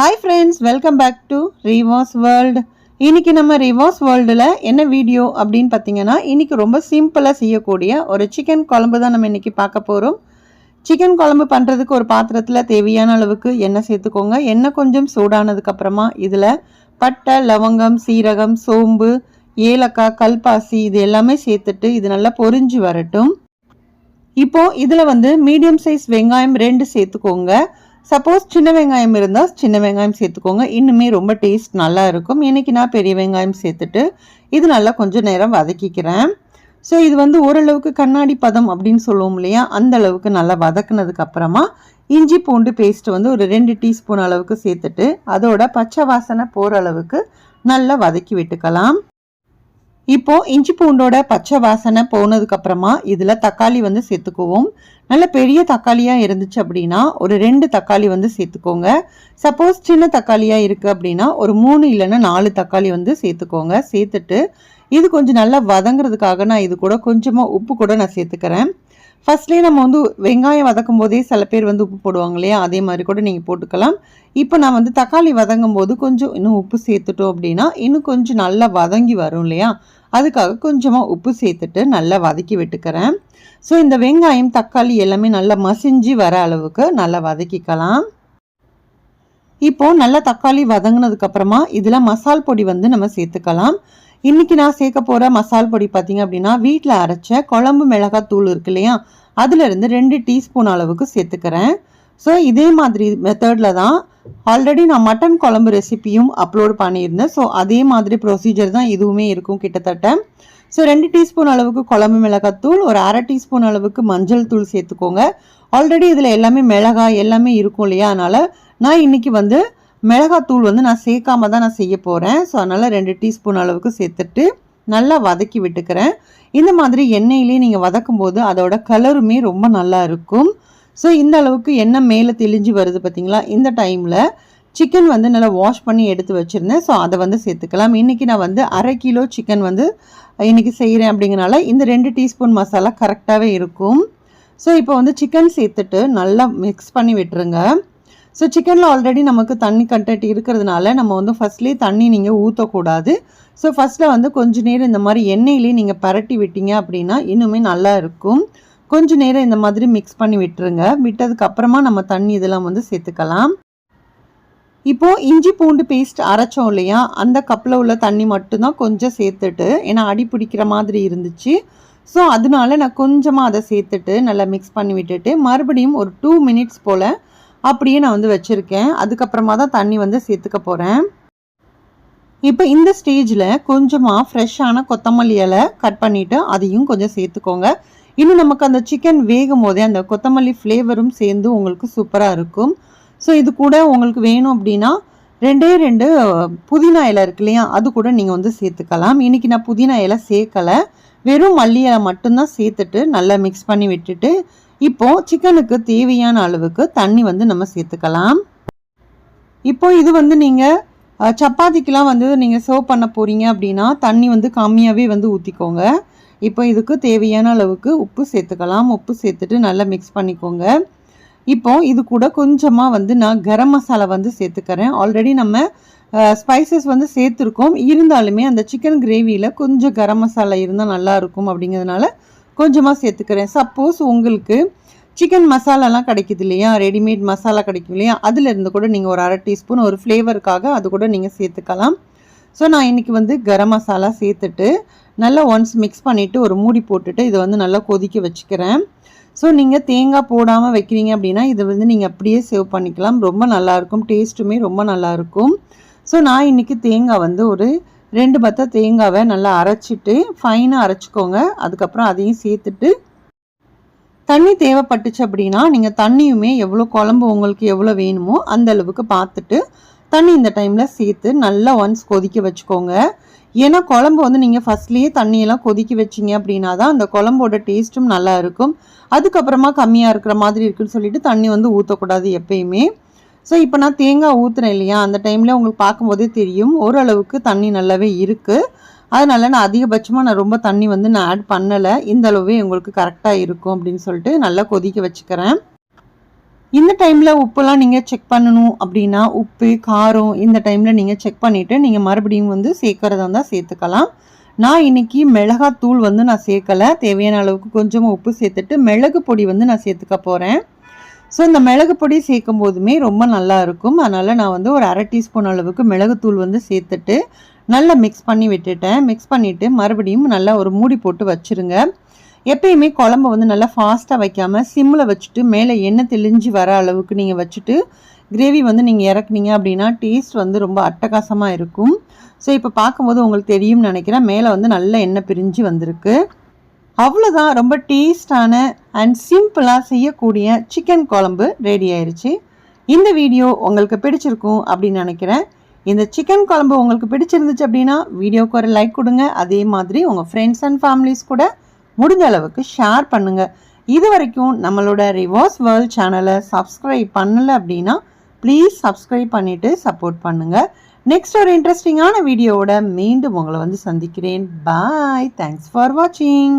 Hi friends welcome back to Rivas world இன்றைக்கி நம்ம ரிவாஸ் வேர்ல்டில் என்ன வீடியோ அப்படின்னு பார்த்தீங்கன்னா இன்றைக்கி ரொம்ப சிம்பிளாக செய்யக்கூடிய ஒரு சிக்கன் குழம்பு தான் நம்ம இன்றைக்கி பார்க்க போகிறோம் சிக்கன் குழம்பு பண்ணுறதுக்கு ஒரு பாத்திரத்தில் தேவையான அளவுக்கு எண்ணெய் சேர்த்துக்கோங்க. எண்ணெய் கொஞ்சம் சூடானதுக்கப்புறமா இதில் பட்டை லவங்கம் சீரகம் சோம்பு ஏலக்காய் கல்பாசி இது எல்லாமே சேர்த்துட்டு இது நல்லா பொரிஞ்சு வரட்டும். இப்போது இதில் வந்து மீடியம் சைஸ் வெங்காயம் ரெண்டு சேர்த்துக்கோங்க. சப்போஸ் சின்ன வெங்காயம் இருந்தால் சின்ன வெங்காயம் சேர்த்துக்கோங்க. இன்னுமே ரொம்ப டேஸ்ட் நல்லா இருக்கும். இன்றைக்கி நான் பெரிய வெங்காயம் சேர்த்துட்டு இது நல்லா கொஞ்சம் நேரம் வதக்கிக்கிறேன். ஸோ இது வந்து ஓரளவுக்கு கண்ணாடி பதம் அப்படின்னு சொல்லுவோம் இல்லையா? அந்த அளவுக்கு நல்லா வதக்குனதுக்கு அப்புறமா இஞ்சி பூண்டு பேஸ்ட் வந்து ஒரு ரெண்டு டீஸ்பூன் அளவுக்கு சேர்த்துட்டு அதோட பச்சை வாசனை போகிற அளவுக்கு நல்லா வதக்கி விட்டுக்கலாம். இப்போ இஞ்சி பூண்டோட பச்சை வாசனை போனதுக்கு அப்புறமா இதுல தக்காளி வந்து சேர்த்துக்குவோம். நல்ல பெரிய தக்காளியா இருந்துச்சு அப்படின்னா ஒரு ரெண்டு தக்காளி வந்து சேர்த்துக்கோங்க. சப்போஸ் சின்ன தக்காளியா இருக்கு அப்படின்னா ஒரு மூணு இல்லைன்னா நாலு தக்காளி வந்து சேர்த்துக்கோங்க. சேர்த்துட்டு இது கொஞ்சம் நல்லா வதங்குறதுக்காக நான் இது கூட கொஞ்சமா உப்பு கூட நான் சேர்த்துக்கிறேன். ஃபர்ஸ்ட்லேயே நம்ம வந்து வெங்காயம் வதக்கும் போதே சில பேர் வந்து உப்பு போடுவாங்க இல்லையா? அதே மாதிரி கூட நீங்கள் போட்டுக்கலாம். இப்போ நான் வந்து தக்காளி வதங்கும் போது கொஞ்சம் இன்னும் உப்பு சேர்த்துட்டோம் அப்படின்னா இன்னும் கொஞ்சம் நல்லா வதங்கி வரும் இல்லையா? அதுக்காக கொஞ்சமாக உப்பு சேர்த்துட்டு நல்லா வதக்கி விட்டுக்கிறேன். ஸோ இந்த வெங்காயம் தக்காளி எல்லாமே நல்லா மசிஞ்சு வர அளவுக்கு நல்லா வதக்கிக்கலாம். இப்போது நல்லா தக்காளி வதங்கினதுக்கப்புறமா இதில் மசால் பொடி வந்து நம்ம சேர்த்துக்கலாம். இன்னைக்கு நான் சேர்க்க போகிற மசால் பொடி பார்த்தீங்க அப்படின்னா வீட்டில் அரைச்ச குழம்பு மிளகாய் தூள் இருக்கு இல்லையா? அதுலேருந்து ரெண்டு டீஸ்பூன் அளவுக்கு சேர்த்துக்கிறேன். ஸோ இதே மாதிரி மெத்தடில் தான் ஆல்ரெடி நான் மட்டன் குழம்பு ரெசிபியும் அப்லோட் பண்ணியிருந்தேன். ஸோ அதே மாதிரி ப்ரொசீஜர் தான் இதுவுமே இருக்கும் கிட்டத்தட்ட. ஸோ ரெண்டு டீஸ்பூன் அளவுக்கு குழம்பு மிளகாத்தூள் ஒரு அரை டீஸ்பூன் அளவுக்கு மஞ்சள் தூள் சேர்த்துக்கோங்க. ஆல்ரெடி இதில் எல்லாமே மிளகாய் எல்லாமே இருக்கும் இல்லையா? அதனால் நான் இன்னைக்கு வந்து மிளகாத்தூள் வந்து நான் சேர்க்காம தான் நான் செய்ய போகிறேன் ஸோ அதனால் ரெண்டு டீஸ்பூன் அளவுக்கு சேர்த்துட்டு நல்லா வதக்கி விட்டுக்கிறேன். இந்த மாதிரி எண்ணெயிலே நீங்கள் வதக்கும் போது அதோட கலருமே ரொம்ப நல்லா இருக்கும். ஸோ இந்த அளவுக்கு எண்ணெய் மேலே தெளிஞ்சு வருது பார்த்தீங்களா இந்த டைமில் சிக்கன் வந்து நல்லா வாஷ் பண்ணி எடுத்து வச்சுருந்தேன். ஸோ அதை வந்து சேர்த்துக்கலாம். இன்றைக்கி நான் வந்து அரை கிலோ சிக்கன் வந்து இன்றைக்கி செய்கிறேன் அப்படிங்கிறனால இந்த ரெண்டு டீஸ்பூன் மசாலா கரெக்டாகவே இருக்கும். ஸோ இப்போ வந்து சிக்கன் சேர்த்துட்டு நல்லா மிக்ஸ் பண்ணி விட்டுருங்க. ஸோ சிக்கனில் ஆல்ரெடி நமக்கு தண்ணி கண்டென்ட் இருக்கிறதுனால நம்ம வந்து ஃபஸ்ட்லேயே தண்ணி நீங்கள் ஊற்றக்கூடாது ஸோ ஃபஸ்ட்டில் வந்து கொஞ்ச நேரம் இந்த மாதிரி எண்ணெயிலே நீங்கள் பரட்டி விட்டீங்க அப்படின்னா இன்னுமே நல்லா இருக்கும். கொஞ்சம் நேரம் இந்த மாதிரி மிக்ஸ் பண்ணி விட்டுருங்க. விட்டதுக்கப்புறமா நம்ம தண்ணி இதெல்லாம் வந்து சேர்த்துக்கலாம். இப்போது இஞ்சி பூண்டு பேஸ்ட் அரைச்சோம் இல்லையா? அந்த கப்பில் உள்ள தண்ணி மட்டும்தான் கொஞ்சம் சேர்த்துட்டு ஏன்னா அடி பிடிக்கிற மாதிரி இருந்துச்சு. ஸோ அதனால நான் கொஞ்சமாக அதை சேர்த்துட்டு நல்லா மிக்ஸ் பண்ணி விட்டுட்டு மறுபடியும் ஒரு டூ மினிட்ஸ் போல் அப்படியே நான் வந்து வச்சுருக்கேன். அதுக்கப்புறமா தான் தண்ணி வந்து சேர்த்துக்க போகிறேன் இப்போ இந்த ஸ்டேஜில் கொஞ்சமாக ஃப்ரெஷ்ஷான கொத்தமல்லி இலை கட் பண்ணிவிட்டு அதையும் கொஞ்சம் சேர்த்துக்கோங்க. இன்னும் நமக்கு அந்த சிக்கன் வேகும் போதே அந்த கொத்தமல்லி ஃப்ளேவரும் சேர்ந்து உங்களுக்கு சூப்பராக இருக்கும். ஸோ இது கூட உங்களுக்கு வேணும் அப்படின்னா ரெண்டே ரெண்டு புதினா இலை இருக்கு இல்லையா? அது கூட நீங்கள் வந்து சேர்த்துக்கலாம். இன்றைக்கி நான் புதினா இலை சேர்க்கலை. வெறும் மல்லி இலை மட்டும்தான் சேர்த்துட்டு நல்லா மிக்ஸ் பண்ணி விட்டுட்டு இப்போ சிக்கனுக்கு தேவையான அளவுக்கு தண்ணி வந்து நம்ம சேர்த்துக்கலாம். இப்போ இது வந்து நீங்கள் சப்பாத்திக்கெலாம் வந்து நீங்கள் சர்வ் பண்ண போகிறீங்க அப்படின்னா தண்ணி வந்து கம்மியாகவே வந்து ஊற்றிக்கோங்க இப்போ இதுக்கு தேவையான அளவுக்கு உப்பு சேர்த்துக்கலாம். உப்பு சேர்த்துட்டு நல்லா மிக்ஸ் பண்ணிக்கோங்க. இப்போ இது கூட கொஞ்சமாக வந்து நான் கரம் மசாலா வந்து சேர்த்துக்கிறேன். ஆல்ரெடி நம்ம ஸ்பைசஸ் வந்து சேர்த்துருக்கோம். இருந்தாலுமே அந்த சிக்கன் கிரேவியில் கொஞ்சம் கரம் மசாலா இருந்தால் நல்லா இருக்கும் அப்படிங்கிறதுனால கொஞ்சமாக சேர்த்துக்கிறேன். சப்போஸ் உங்களுக்கு சிக்கன் மசாலாலாம் கிடைக்குது இல்லையா? ரெடிமேட் மசாலா கிடைக்கும் இல்லையா? அதிலிருந்து கூட நீங்கள் ஒரு அரை டீஸ்பூன் ஒரு ஃப்ளேவருக்காக அது கூட நீங்கள் சேர்த்துக்கலாம். ஸோ நான் இன்றைக்கி வந்து கரம் மசாலா சேர்த்துட்டு நல்லா ஒன்ஸ் மிக்ஸ் பண்ணிவிட்டு ஒரு மூடி போட்டுட்டு இதை வந்து நல்லா கொதிக்க வச்சுக்கிறேன். ஸோ நீங்கள் தேங்காய் போடாமல் வைக்கிறீங்க அப்படின்னா இதை வந்து நீங்கள் அப்படியே சேவ் பண்ணிக்கலாம். ரொம்ப நல்லாயிருக்கும் டேஸ்ட்டுமே ரொம்ப நல்லாயிருக்கும் ஸோ நான் இன்றைக்கி தேங்காய் வந்து ஒரு ரெண்டு பத்த தேங்காவை நல்லா அரைச்சிட்டு ஃபைனாக அரைச்சிக்கோங்க. அதுக்கப்புறம் அதையும் சேர்த்துட்டு தண்ணி தேவைப்பட்டுச்சு அப்படின்னா நீங்கள் தண்ணியுமே எவ்வளோ குழம்பு உங்களுக்கு எவ்வளோ வேணுமோ அந்த அளவுக்கு பார்த்துட்டு தண்ணி இந்த டைமில் சேர்த்து நல்லா ஒன்ஸ் கொதிக்க வச்சுக்கோங்க. ஏன்னா குழம்பு வந்து நீங்கள் ஃபஸ்ட்லேயே தண்ணியெல்லாம் கொதிக்க வச்சிங்க அப்படின்னா தான் அந்த குழம்போட டேஸ்ட்டும் நல்லா இருக்கும். அதுக்கப்புறமா கம்மியாக இருக்கிற மாதிரி இருக்குன்னு சொல்லிட்டு தண்ணி வந்து ஊற்றக்கூடாது எப்பயுமே. ஸோ இப்போ நான் தேங்காய் ஊற்றுறேன் இல்லையா? அந்த டைமில் உங்களுக்கு பார்க்கும்போதே தெரியும். ஓரளவுக்கு தண்ணி நல்லாவே இருக்குது அதனால் நான் அதிகபட்சமாக நான் ரொம்ப தண்ணி வந்து நான் ஆட் பண்ணலை. இந்த அளவே உங்களுக்கு கரெக்டாக இருக்கும் அப்படின்னு சொல்லிட்டு நல்லா கொதிக்க வச்சுக்கிறேன். இந்த டைமில் உப்புலாம் நீங்கள் செக் பண்ணணும் அப்படின்னா உப்பு காரம் இந்த டைமில் நீங்கள் செக் பண்ணிவிட்டு நீங்கள் மறுபடியும் வந்து சேர்க்குறதா இருந்தால் சேர்த்துக்கலாம். நான் இன்னைக்கு மிளகாத்தூள் வந்து நான் சேர்க்கலை. தேவையான அளவுக்கு கொஞ்சமாக உப்பு சேர்த்துட்டு மிளகு பொடி வந்து நான் சேர்த்துக்க போகிறேன் ஸோ இந்த மிளகு பொடி சேர்க்கும் போதுமே ரொம்ப நல்லா இருக்கும். அதனால் நான் வந்து ஒரு அரை டீஸ்பூன் அளவுக்கு மிளகுத்தூள் வந்து சேர்த்துட்டு நல்லா மிக்ஸ் பண்ணி விட்டுட்டேன். மிக்ஸ் பண்ணிவிட்டு மறுபடியும் நல்லா ஒரு மூடி போட்டு வச்சுருங்க. எப்பயுமே குழம்பு வந்து நல்லா ஃபாஸ்ட்டாக வைக்காமல் சிம்மில் வச்சுட்டு மேலே எண்ணெய் தெளிஞ்சு வர அளவுக்கு நீங்கள் வச்சுட்டு கிரேவி வந்து நீங்கள் இறக்குனீங்க அப்படின்னா டேஸ்ட் வந்து ரொம்ப அட்டகாசமாக இருக்கும். ஸோ இப்போ பார்க்கும்போது உங்களுக்கு தெரியும்னு நினைக்கிறேன். மேலே வந்து நல்ல எண்ணெய் பிரிஞ்சு வந்திருக்கு. அவ்வளோதான் ரொம்ப டேஸ்டான அண்ட் சிம்பிளாக செய்யக்கூடிய சிக்கன் குழம்பு ரெடி ஆயிடுச்சு இந்த வீடியோ உங்களுக்கு பிடிச்சிருக்கும் அப்படின்னு நினைக்கிறேன். இந்த சிக்கன் குழம்பு உங்களுக்கு பிடிச்சிருந்துச்சு அப்படின்னா வீடியோக்கு ஒரு லைக் கொடுங்க. அதே மாதிரி உங்கள் ஃப்ரெண்ட்ஸ் அண்ட் ஃபேமிலிஸ் கூட முடிஞ்ச அளவுக்கு ஷேர் பண்ணுங்கள் இது வரைக்கும் நம்மளோட ரிவர்ஸ் வேர்ல்ட் சேனலை சப்ஸ்கிரைப் பண்ணலை அப்படின்னா ப்ளீஸ் சப்ஸ்கிரைப் பண்ணிவிட்டு சப்போர்ட் பண்ணுங்கள் நெக்ஸ்ட் ஒரு இன்ட்ரெஸ்டிங்கான வீடியோவோட மீண்டும் உங்களை வந்து சந்திக்கிறேன். பாய் தேங்க்ஸ் ஃபார் வாட்சிங்